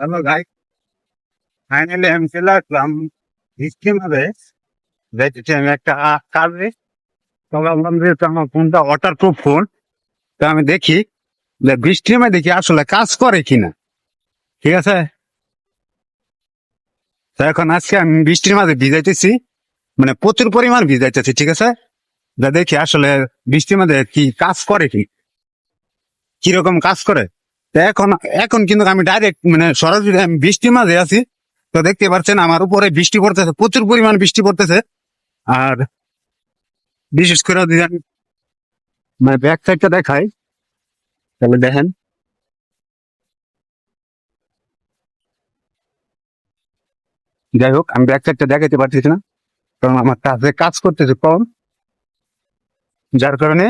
Hello guy finally আমি চলে আসলাম মাঝে যাইতেছি আমি একটা কাজে তো ভাবলাম যে তো আমার ফোনটা ওয়াটার প্রুফ ফোন তো আমি দেখি যে বৃষ্টির মধ্যে দেখি আসলে কাজ করে কিনা। ঠিক আছে? তো এখন আজকে আমি বৃষ্টির মাঝে ভিজাইতেছি মানে প্রচুর পরিমাণ ভিজাইতেছি, ঠিক আছে? যা দেখি আসলে বৃষ্টির মধ্যে কি কাজ করে কি? কীরকম কাজ করে? এখন এখন কিন্তু আমি ডাইরেক্ট মানে সরাসরি আমি বৃষ্টির মাঝে আছি। তো দেখতে পাচ্ছেন আমার উপরে বৃষ্টি পড়তেছে, প্রচুর পরিমাণ বৃষ্টি পড়তেছে। আর বিশেষ করে যদি আমি মানে ব্যাক সাইডটা দেখাই, তাহলে দেখেন। যাই হোক, আমি ব্যাক সাইডটা দেখাতে পারতেছি না, কারণ আমার কাজে কাজ করতেছে কম। যার কারণে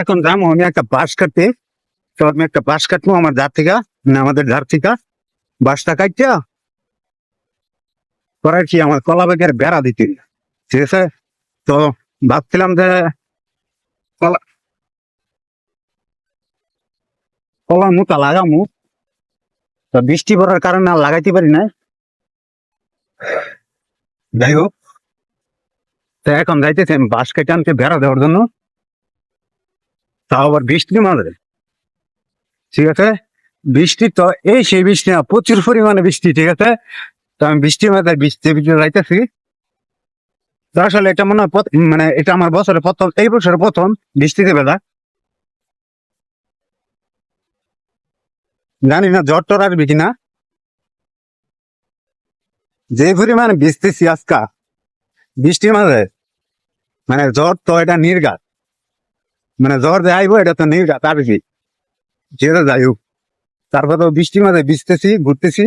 এখন যাব আমি একটা বাঁশ কাটতে। তো আমি একটা বাঁশ কাটবো আমার ধার থেকে, না আমাদের ধার থেকে। বাঁশটা কাটতে করার কি আমার কলা বেগের বেড়া দিতে। ঠিক আছে? তো ভাবছিলাম যে কলা কলা মোটা লাগামু। তো বৃষ্টি পড়ার কারণে আর লাগাইতে পারি না যাই হোক। তো এখন যাইতেছি বাঁশ কেটে আনতে বেড়া দেওয়ার জন্য। তাও আবার বৃষ্টির মাঝে। ঠিক আছে? বৃষ্টি তো এই সেই বৃষ্টি না, প্রচুর পরিমাণে বৃষ্টি, ঠিক আছে? তো আমি বৃষ্টির মাঝে বৃষ্টি যাইতেছি। তো আসলে এটা মনে হয় মানে এটা আমার বছরে প্রথম, এই বছরের প্রথম বৃষ্টিতে বেলা জানি না, জ্বর টর আসবে কিনা। যে পরিমাণে বৃষ্টিছি আজকা, বৃষ্টির মাঝে মানে জ্বর তো এটা নির্গাত। মানে জ্বর যে আইবো এটা তো নির্গাত আর কি যেটা যাই হোক তারপর তো বৃষ্টির মাঝে ভিজতেছি ঘুরতেছি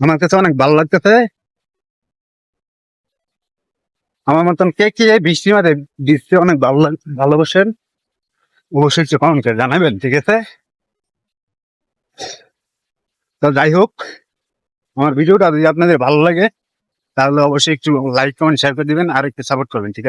আমার কাছে অনেক ভালো লাগতেছে। আমার মতন কে কে বৃষ্টির মাঝে ভিজতে অনেক ভালো লাগ ভালোবাসেন অবশ্যই কমেন্ট জানাবেন ঠিক আছে? তো যাই হোক আমার ভিডিওটা যদি আপনাদের ভালো লাগে, তাহলে অবশ্যই একটু লাইক কমেন্ট শেয়ার করে দিবেন আর একটু সাপোর্ট করবেন ঠিক আছে?